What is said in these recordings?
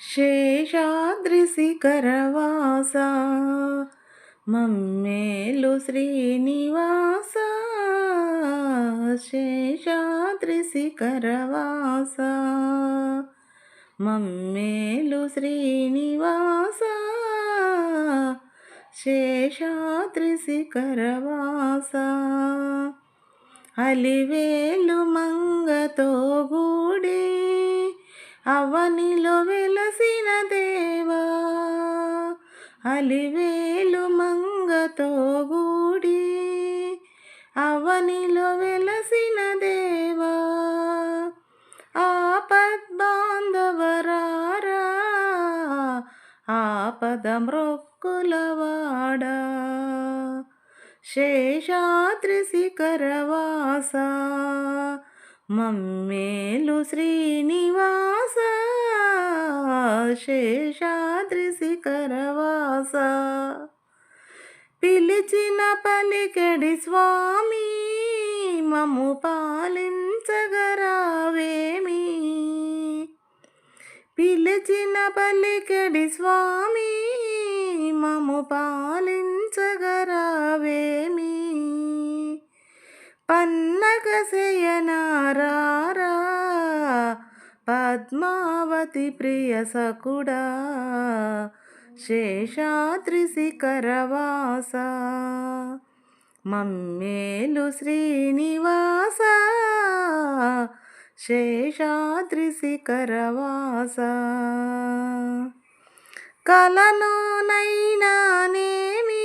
శేషాద్రిశిఖరవాస మమ్మేలు శ్రీనివాస శేషాద్రిశిఖరవాస మమ్మేలు శ్రీనివాస శేషాద్రిశిఖరవాస. అలివేలు మంగతోగు అలివేలు మంగతో గూడి అవనిలో వెలసిన దేవా ఆపద్బాంధవరారా ఆపద మృక్కులవాడా శేషాద్రి శిఖరవాసా మమ్మేలు శ్రీనివాస శేషాద్రి శిఖరవాస. పిలిచిన పలికెడి స్వామి మము పాలించగరావేమి? పిలిచిన పలికెడి స్వామి మము పాలించగరావేమి? పన్నగ శయనారారా పద్మావతి ప్రియ సకుడా శేషాద్రి శిఖరవాస మమ్మేలు శ్రీనివాస శేషాద్రి శిఖరవాస కలలోనైనానేమి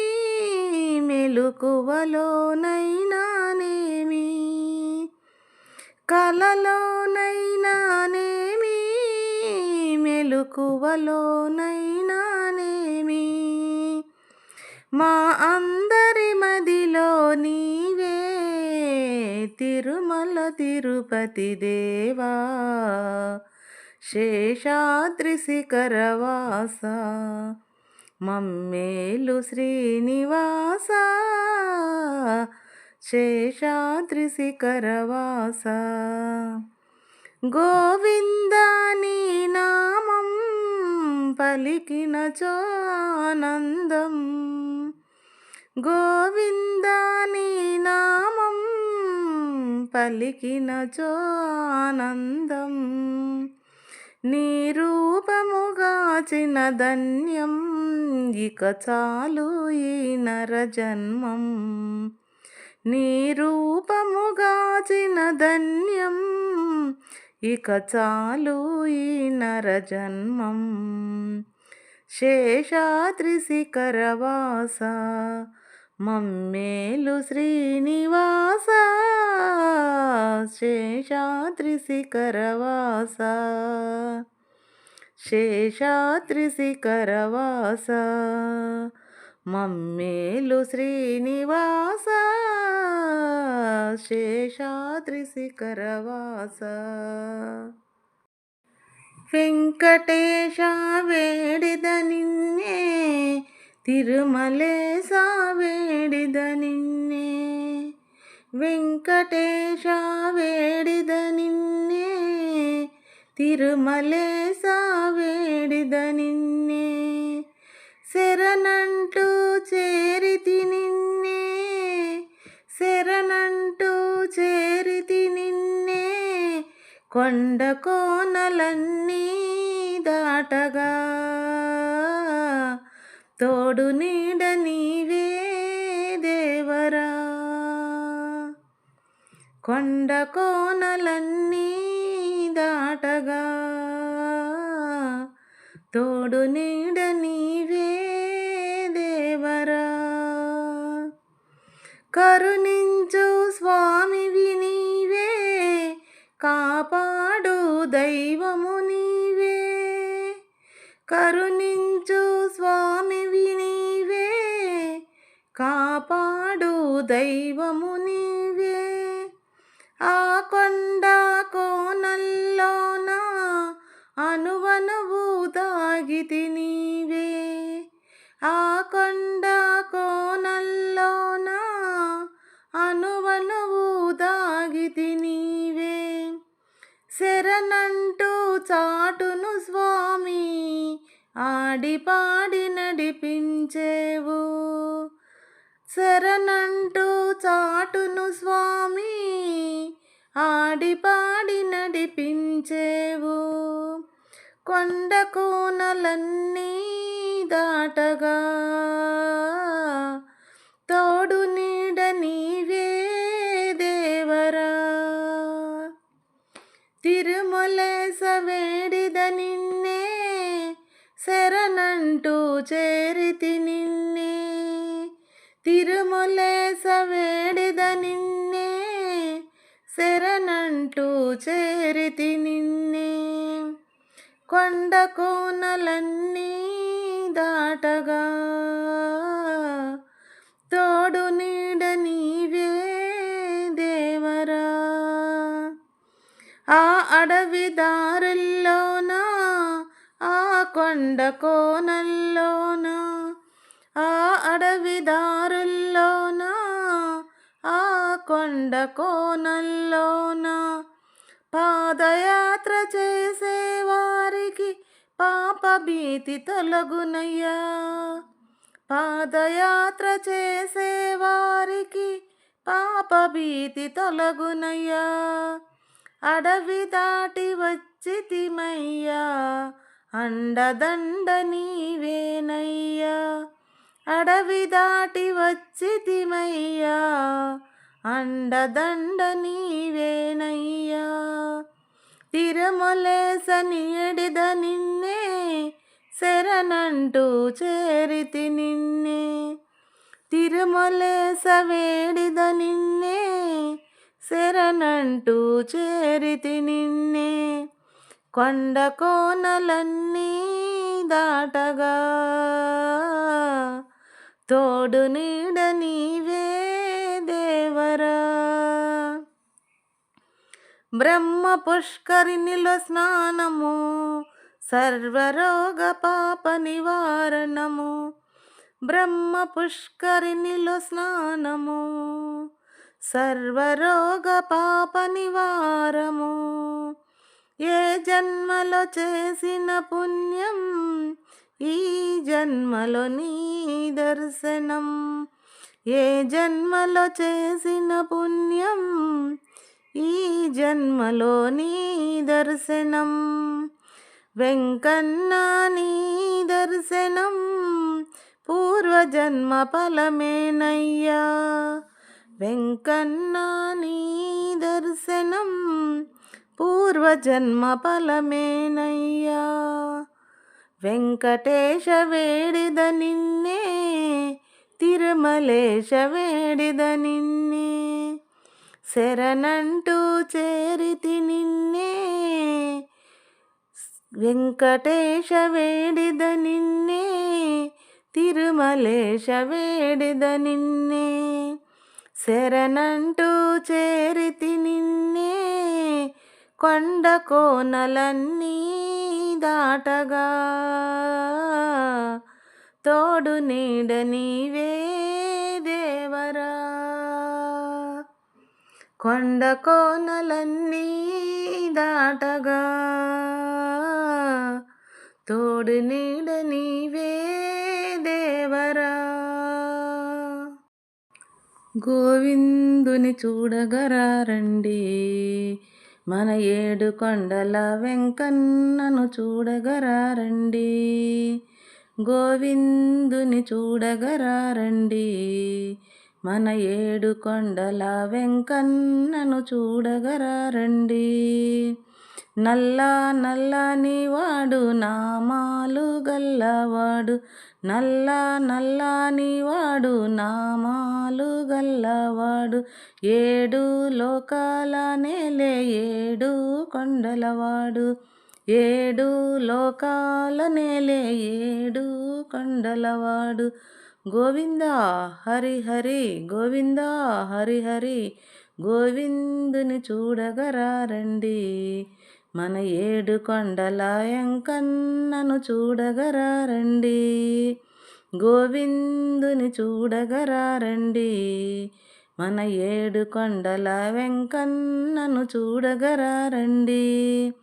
మెలుకువలోనైనా కలలోనైనానేమి మెలుకువలోనైనానేమి. మా అందరి మదిలో నీవే తిరుమల తిరుపతి దేవా. శేషాద్రి శిఖరవాస మమ్మేలు శ్రీనివాస. శేషాద్రిశిఖరవాస. గోవింద నీ నామం పలికిన ఆనందం నీ నామం పలికిన ఆనందం నీ రూపముగాచిన ధన్యం ఇక చాలు ఈ నరజన్మం. నీ రూపముగాచిన ధన్యం. ఇక చాలు ఈ నరజన్మం శేషాద్రిశిఖరవాస మమ్మేలు శ్రీనివాస. శేషాద్రిశిఖరవాస శేషాద్రిశిఖరవాస మమ్మేలు శ్రీనివాస శేషాద్రి శిఖరవాస. వెంకటేశ వేడిద నిన్నే తిరుమలేశ వేడిద నిన్నే. ವೆಂಕಟೇಶ ವೇಡಿದ ನಿನ್ನೆ ತಿರುಮಲೇಶ ವೇಡಿದ ನಿನ್ನೆ శరణంటూ చేరితి నిన్నే శరణంటూ చేరితి నిన్నే కొండ కోనలన్నీ దాటగా. తోడు నీడ నీవే దేవరా. కొండ కోనలన్నీ దాటగా. తోడు నీడ నీవే కరుణించు స్వామివి నీవే కాపాడు దైవము నీవే. కరుణించు స్వామివి నీవే కాపాడు దైవము నీవే. ఆ నీవే చాటును స్వామి ఆడిపాడి నడిపించేవు. శరణంటూ చాటును స్వామి ఆడిపాడి నడిపించేవు. కొండ కోనలన్నీ దాటగా చేరితి నిన్నే తిరుమలేస వేడిద నిన్నే శరణంటూ చేరితి నిన్నే. కొండ కోనలన్నీ దాటగా కొండకోనల్లోన ఆ అడవిదారుల్లోన ఆ కొండకోనల్లోన పాదయాత్ర చేసే వారికి పాప భీతి తొలగునయ్యా. పాదయాత్ర చేసేవారికి పాప భీతి తొలగునయ్యా. అడవి దాటి వచ్చితిమయ్యా. అండదండ నీవేనయ్యా అడవి దాటి వచ్చితిమయ్యా అండదండ నీవేనయ్యా. తిరుమలేస నీడిద నిన్నే శరణంటూ చేరితి నిన్నే. తిరుమలేస వేడిద నిన్నే శరణంటూ చేరితి నిన్నే. కొండ కోనలన్నీ దాటగా. తోడు నీడ నీవే దేవరా. బ్రహ్మ పుష్కరిణిలో స్నానము సర్వరోగ పాప నివారణము. బ్రహ్మ పుష్కరిణిలో స్నానము సర్వరోగ పాప నివారము. ఏ జన్మలో చేసిన పుణ్యం ఈ జన్మలో నీ దర్శనం. ఏ జన్మలో చేసిన పుణ్యం ఈ జన్మలో నీ దర్శనం. వెంకన్నా నీ దర్శనం పూర్వజన్మ ఫలమేనయ్యా. వెంకన్నా నీ దర్శనం పూర్వజన్మ ఫలమేనయ్యా వెంకటేశ వేడిద నిన్నే తిరుమలేశ వేడిద నిన్నే శరణంటూ చేరితి నిన్నే వెంకటేశ వేడిద నిన్నే తిరుమలేశ వేడిద నిన్నే శరణంటూ చేరితి నిన్నే కొండ కోనలన్నీ దాటగా. తోడు నీడ నీవే దేవరా. కొండ కోనలన్నీ దాటగా. తోడు నీడ నీవే దేవరా. గోవిందుని చూడగరారండి మన ఏడు కొండల వెంకన్నను చూడగరారండి. గోవిందుని చూడగరారండి. మన ఏడు కొండల వెంకన్నను చూడగరారండి. నల్లా నల్లని వాడు నామాలు గల్లవాడు. నల్లా నల్లని వాడు నామాలు గల్లవాడు. ఏడు లోకాల నేలే ఏడు కొండలవాడు. ఏడు లోకాల నేలే ఏడు కొండలవాడు. గోవింద హరిహరి గోవింద హరిహరి హరి గోవిందుని చూడగరారండి. మన ఏడు కొండలాయంకన్నను చూడగరారండి. గోవిందుని చూడగరారండి. మన ఏడు కొండల వెంకన్నను చూడగరారండి.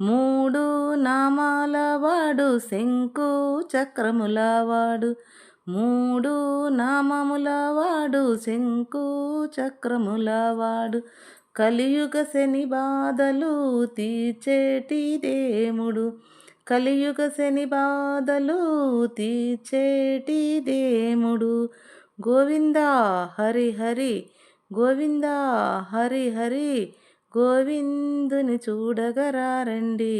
మూడు నామాల వాడు శంకు చక్రముల వాడు. మూడు నామముల వాడు శంకు చక్రముల వాడు. కలియుగ శని బాధలు తీర్చేటి దేముడు కలియుగ శని బాధలు తీర్చేటి దేముడు గోవింద హరి హరి గోవింద హరి హరి గోవిందుని చూడగరారండి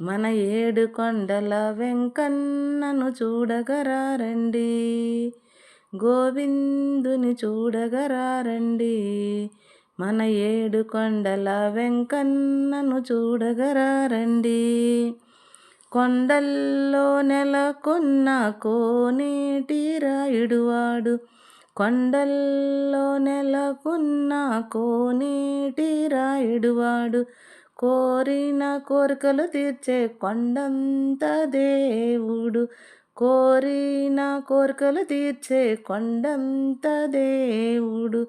మన ఏడు కొండల వెంకన్నను చూడగరారండి గోవిందుని చూడగరారండి మన ఏడు కొండల వెంకన్నను చూడగరారండి. కొండల్లో నెలకొన్న కోనేటి రాయుడువాడు. కొండల్లో నెలకొన్న కోనేటి రాయుడువాడు. కోరిన కోరికలు తీర్చే కొండంత దేవుడు. కోరిన కోరికలు తీర్చే కొండంత దేవుడు.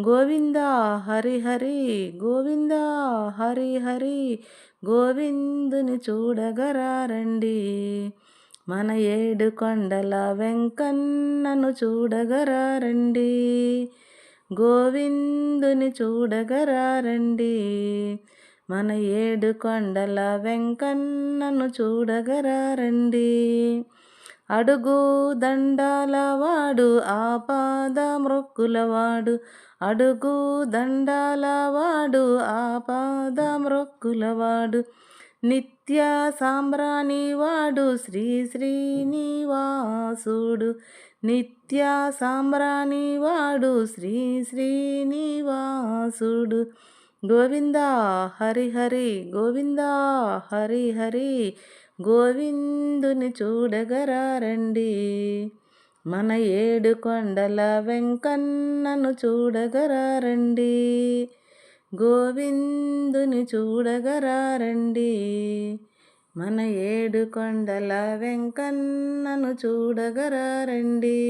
గోవింద హరిహరి గోవింద హరిహరి గోవిందుని చూడగరారండి. మన ఏడు కొండల వెంకన్నను చూడగరారండి. గోవిందుని చూడగరారండి. మన ఏడు కొండల వెంకన్నను చూడగరారండి. అడుగు దండాల వాడు ఆపాద మ్రొక్కులవాడు. అడుగు దండాల వాడు ఆపాద మ్రొక్కులవాడు. నిత్య సాంబ్రాణి వాడు శ్రీ శ్రీనివాసుడు. నిత్య సాంబ్రాణి వాడు శ్రీ శ్రీనివాసుడు. గోవింద హరి హరి గోవింద హరి హరి. గోవిందుని చూడగరారండి. మన ఏడు కొండల వెంకన్నను చూడగరారండి. గోవిందుని చూడగరారండి. మన ఏడు కొండల వెంకన్నను చూడగరారండి.